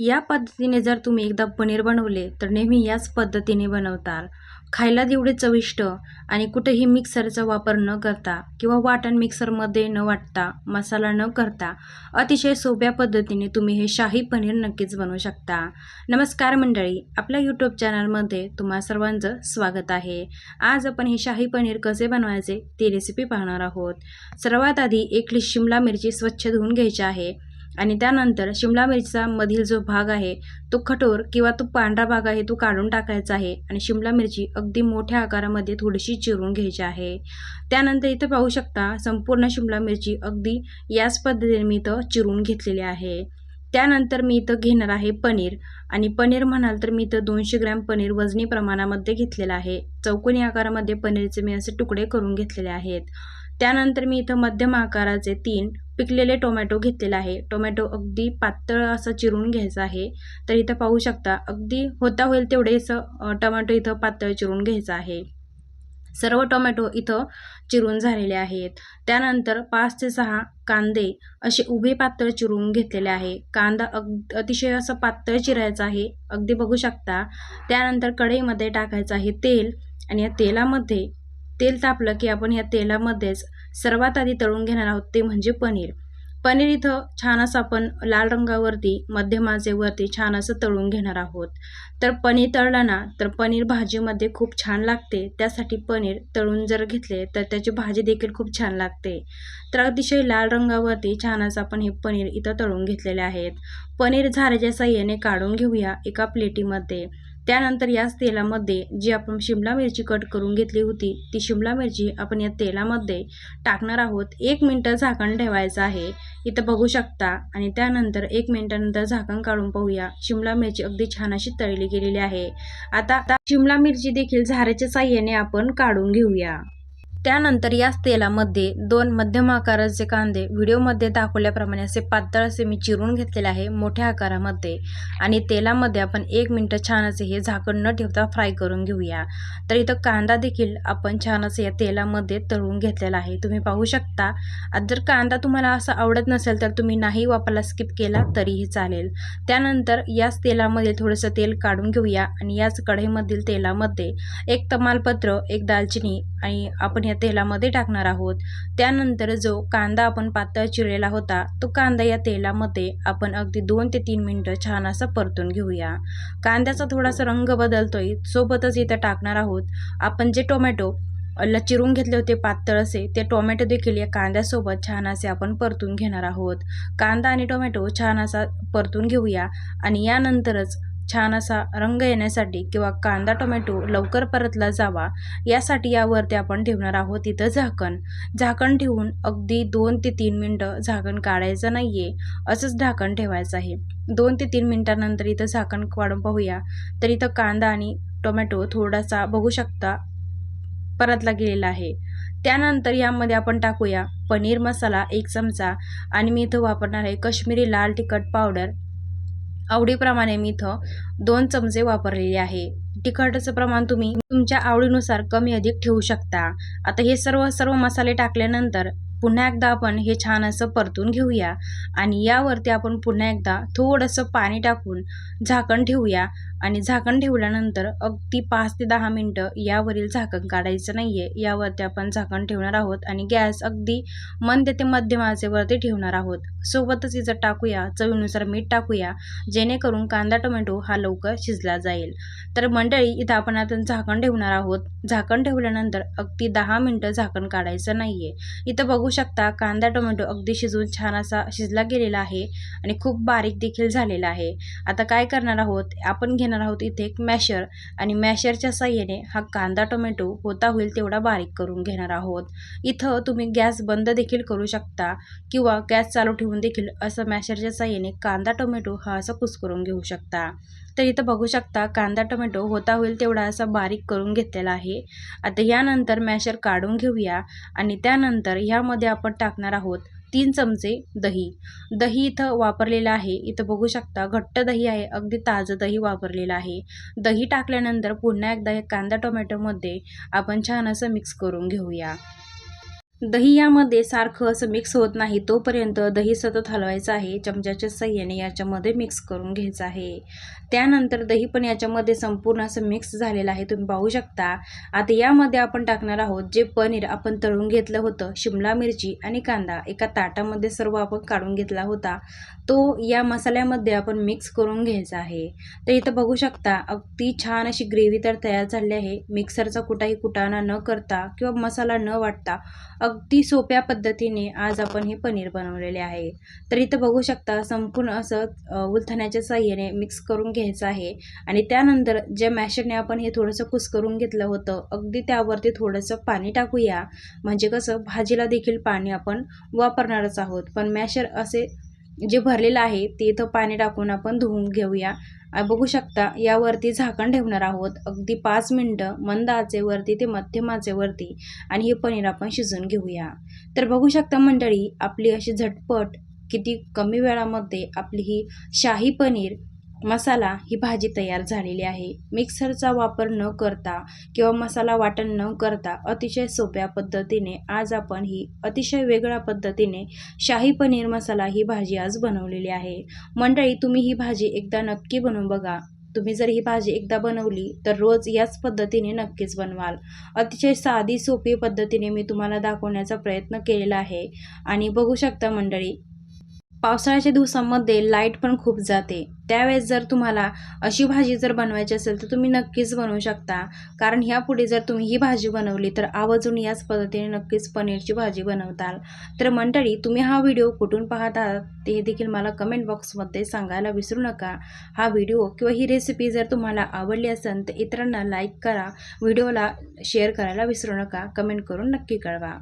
या पद्धतीने जर तुम्ही एकदा पनीर बनवले तर नेहमी याच पद्धतीने बनवताल. खायला तेवढे चविष्ट आणि कुठेही मिक्सरचा वापर न करता किंवा वाटण मिक्सरमध्ये न वाटता मसाला न करता अतिशय सोप्या पद्धतीने तुम्ही हे शाही पनीर नक्कीच बनवू शकता. नमस्कार मंडळी आपल्या यूट्यूब चॅनलमध्ये तुम्हा सर्वांचं स्वागत आहे. आज आपण हे शाही पनीर कसे बनवायचे ती रेसिपी पाहणार आहोत. सर्वात आधी एक शिमला मिरची स्वच्छ धुवून घ्यायची आहे. आणि त्यानंतर शिमला मिरचीचा मधील जो भाग आहे तो खटोर किंवा तो पांढरा भाग आहे तो काढून टाकायचा आहे आणि शिमला मिरची अगदी मोठ्या आकारामध्ये थोडीशी चिरून घ्यायची आहे. त्यानंतर इथं पाहू शकता संपूर्ण शिमला मिरची अगदी याच पद्धतीने मी इथं चिरून घेतलेली आहे. त्यानंतर मी इथं घेणार आहे पनीर आणि पनीर म्हणाल तर मी इथं दोनशे ग्रॅम पनीर वजनी प्रमाणामध्ये घेतलेलं आहे. चौकोनी आकारामध्ये पनीरचे मी असे तुकडे करून घेतलेले आहेत. त्यानंतर मी इथं मध्यम आकाराचे तीन पिकलेले टोमॅटो घेतलेला आहे. टोमॅटो अगदी पातळ असं चिरून घ्यायचं आहे. तर इथं पाहू शकता अगदी होता होईल तेवढे असं टोमॅटो इथं पातळ चिरून घ्यायचं आहे. सर्व टोमॅटो इथं चिरून झालेले आहेत. त्यानंतर पाच ते सहा कांदे असे उभे पातळ चिरून घेतलेले आहे. कांदा अग अतिशय असं पातळ चिरायचा आहे. अगदी बघू शकता त्यानंतर कढईमध्ये टाकायचं आहे तेल आणि या तेलामध्ये तेल तापलं की आपण या तेलामध्येच सर्वात आधी तळून घेणार आहोत ते म्हणजे पनीर. पनीर इथं छान असं आपण लाल रंगावरती मध्यमाजेवरती छान असं तळून घेणार आहोत. तर पनीर तळलं ना तर पनीर भाजीमध्ये खूप छान लागते. त्यासाठी पनीर तळून जर घेतले तर त्याची भाजी देखील खूप छान लागते. तर अतिशय लाल रंगावरती छान असं आपण हे पनीर इथं तळून घेतलेले आहेत. पनीर झाऱ्याच्या साह्याने काढून घेऊया एका प्लेटीमध्ये. त्यानंतर याच तेलामध्ये जी आपण शिमला मिरची कट करून घेतली होती ती शिमला मिरची आपण या तेलामध्ये टाकणार आहोत. एक मिनटं झाकण ठेवायचं आहे. इथं बघू शकता. आणि त्यानंतर एक मिनटानंतर झाकण काढून पाहूया. शिमला मिरची अगदी छान अशी तळली गेलेली आहे. आता आता शिमला मिरची देखील झाऱ्याच्या साह्याने आपण काढून घेऊया. त्यानंतर याच तेलामध्ये दोन मध्यम आकाराचे कांदे व्हिडिओमध्ये दाखवल्याप्रमाणे असे पातळ असे मी चिरून घेतलेले आहे मोठ्या आकारामध्ये. आणि तेलामध्ये आपण एक मिनटं छान असे हे झाकण न ठेवता फ्राय करून घेऊया. तर इथं कांदा देखील आपण छान असे या तेलामध्ये तळून घेतलेला आहे. तुम्ही पाहू शकता. जर कांदा तुम्हाला असं आवडत नसेल तर तुम्ही नाही वापरला स्किप केला तरीही चालेल. त्यानंतर याच तेलामध्ये थोडंसं तेल काढून घेऊया. आणि याच कढईमधील तेलामध्ये एक तमालपत्र एक दालचिनी आणि आपण या तेलामध्ये टाकणार आहोत. त्यानंतर जो कांदा आपण पातळ चिरलेला होता तो कांदा या तेलामध्ये आपण अगदी दोन ते तीन मिनटं छान असा परतून घेऊया. कांद्याचा थोडासा रंग बदलतोय सोबतच इथं टाकणार आहोत आपण जे टोमॅटो ला चिरून घेतले होते पातळ असे ते टोमॅटो देखील या कांद्यासोबत छान असे आपण परतून घेणार आहोत. कांदा आणि टोमॅटो छान असा परतून घेऊया आणि यानंतरच छान असा रंग येण्यासाठी किंवा कांदा टोमॅटो लवकर परतला जावा यासाठी यावरती आपण ठेवणार आहोत तिथं झाकण. झाकण ठेवून अगदी दोन ते तीन मिनटं झाकण काढायचं नाही आहे असंच झाकण ठेवायचं आहे. दोन ते तीन मिनटानंतर इथं झाकण काढून पाहूया. तर इथं कांदा आणि टोमॅटो थोडासा बघू शकता परतला गेलेला आहे. त्यानंतर यामध्ये आपण टाकूया पनीर मसाला एक चमचा आणि मी इथं वापरणार आहे कश्मीरी लाल तिखट पावडर. आवडीप्रमाणे मी इथं दोन चमचे वापरलेले आहे. तिखटाचं प्रमाण तुम्ही तुमच्या आवडीनुसार कमी अधिक ठेवू शकता. आता हे सर्व सर्व मसाले टाकल्यानंतर पुन्हा एकदा आपण हे छान असं परतून घेऊया आणि यावरती आपण पुन्हा एकदा थोडंसं पाणी टाकून झाकण ठेवूया. आणि झाकण ठेवल्यानंतर अगदी पाच ते दहा मिनटं यावरील झाकण काढायचं नाही आहे यावरती आपण झाकण ठेवणार आहोत आणि गॅस अगदी मंद ते मध्यम आचेवरती ठेवणार आहोत. सोबतच इथं टाकूया चवीनुसार मीठ टाकूया जेणेकरून कांदा टोमॅटो हा लवकर शिजला जाईल. तर मंडळी इथं आपण आता झाकण ठेवणार आहोत. झाकण ठेवल्यानंतर अगदी दहा मिनटं झाकण काढायचं नाही आहे इथं बघू शकता कांदा टोमॅटो अगदी शिजून छान असा शिजला गेलेला आहे आणि खूप बारीक देखील झालेला आहे. आता काय करणार आहोत? आपण घेणार आहोत इथे एक मॅशर आणि मॅशरच्या साह्याने हा कांदा टोमॅटो होता होईल तेवढा बारीक करून घेणार आहोत. इथं तुम्ही गॅस बंद देखील करू शकता किंवा गॅस चालू ठेवून देखील असं मॅशरच्या साह्याने कांदा टोमॅटो हा असं कुसकरून घेऊ शकता. तर इथं बघू शकता कांदा टोमॅटो होता होईल तेवढा असा बारीक करून घेतलेला आहे. आता यानंतर मॅशर काढून घेऊया आणि त्यानंतर ह्यामध्ये आपण टाकणार आहोत तीन चमचे दही. दही इथं वापरलेलं आहे. इथं बघू शकता घट्ट दही आहे. अगदी ताजं दही वापरलेलं आहे. दही टाकल्यानंतर पुन्हा एकदा हे कांदा टोमॅटोमध्ये आपण छान असं मिक्स करून घेऊया. दही यामध्ये सारखं असं मिक्स होत नाही. तोपर्यंत दही सतत हलवायचं आहे. चमच्याच्या सहाय्याने याच्यामध्ये मिक्स करून घ्यायचं आहे. त्यानंतर दही पण याच्यामध्ये संपूर्ण असं मिक्स झालेलं आहे. तुम्ही पाहू शकता. आता यामध्ये आपण टाकणार आहोत जे पनीर आपण तळून घेतलं होतं. शिमला मिरची आणि कांदा एका ताटामध्ये सर्व आपण काढून घेतला होता. तो या मसाल्यामध्ये आपण मिक्स करून घ्यायचा आहे. तर इथं बघू शकता अगदी छान अशी ग्रेव्ही तर तयार झाली आहे. मिक्सरचा कुठाही कुटाणा न करता किंवा मसाला न वाटता अगदी सोप्या पद्धतीने आज आपण हे पनीर बनवलेले आहे. तर इथं बघू शकता संपूर्ण असं उलथण्याच्या साह्याने मिक्स करून घ्यायचं आहे. आणि त्यानंतर ज्या मॅशरने आपण हे थोडंसं कुस्करून घेतलं होतं अगदी त्यावरती थोडंसं पाणी टाकूया. म्हणजे कसं भाजीला देखील पाणी आपण वापरणारच आहोत. पण मॅशर असे जे भरलेलं आहे ते इथं पाणी टाकून आपण धुवून घेऊया. बघू शकता यावरती झाकण ठेवणार आहोत. अगदी पाच मिनटं मंद आचेवरती ते मध्यम आचेवरती आणि हे पनीर आपण शिजून घेऊया. तर बघू शकता मंडळी आपली अशी झटपट किती कमी वेळामध्ये आपली ही शाही पनीर मसाला ही भाजी तयार झालेली आहे. मिक्सरचा वापर न करता किंवा मसाला वाटण न करता अतिशय सोप्या पद्धतीने आज आपण ही अतिशय वेगळ्या पद्धतीने शाही पनीर मसाला ही भाजी आज बनवलेली आहे. मंडळी तुम्ही ही भाजी एकदा नक्की बनवून बघा. तुम्ही जर ही भाजी एकदा बनवली तर रोज याच पद्धतीने नक्कीच बनवाल. अतिशय साधी सोपी पद्धतीने मी तुम्हाला दाखवण्याचा प्रयत्न केलेला आहे. आणि बघू शकता मंडळी पावसाळ्याच्या दिवसांमध्ये लाइट पण खूप जाते. त्यावेळेस जर तुम्हाला अशी भाजी जर बनवायची असेल तर तुम्ही नक्कीच बनवू शकता. कारण ह्यापुढे जर तुम्ही ही भाजी बनवली तर आवर्जून याच पद्धतीने नक्कीच पनीरची भाजी बनवताल. तर मंडळी तुम्ही हा व्हिडिओ कुठून पाहत आहात ते देखील मला कमेंट बॉक्समध्ये सांगायला विसरू नका. हा व्हिडिओ किंवा ही रेसिपी जर तुम्हाला आवडली असेल तर इतरांना लाईक करा. व्हिडिओला शेअर करायला विसरू नका. कमेंट करून नक्की कळवा.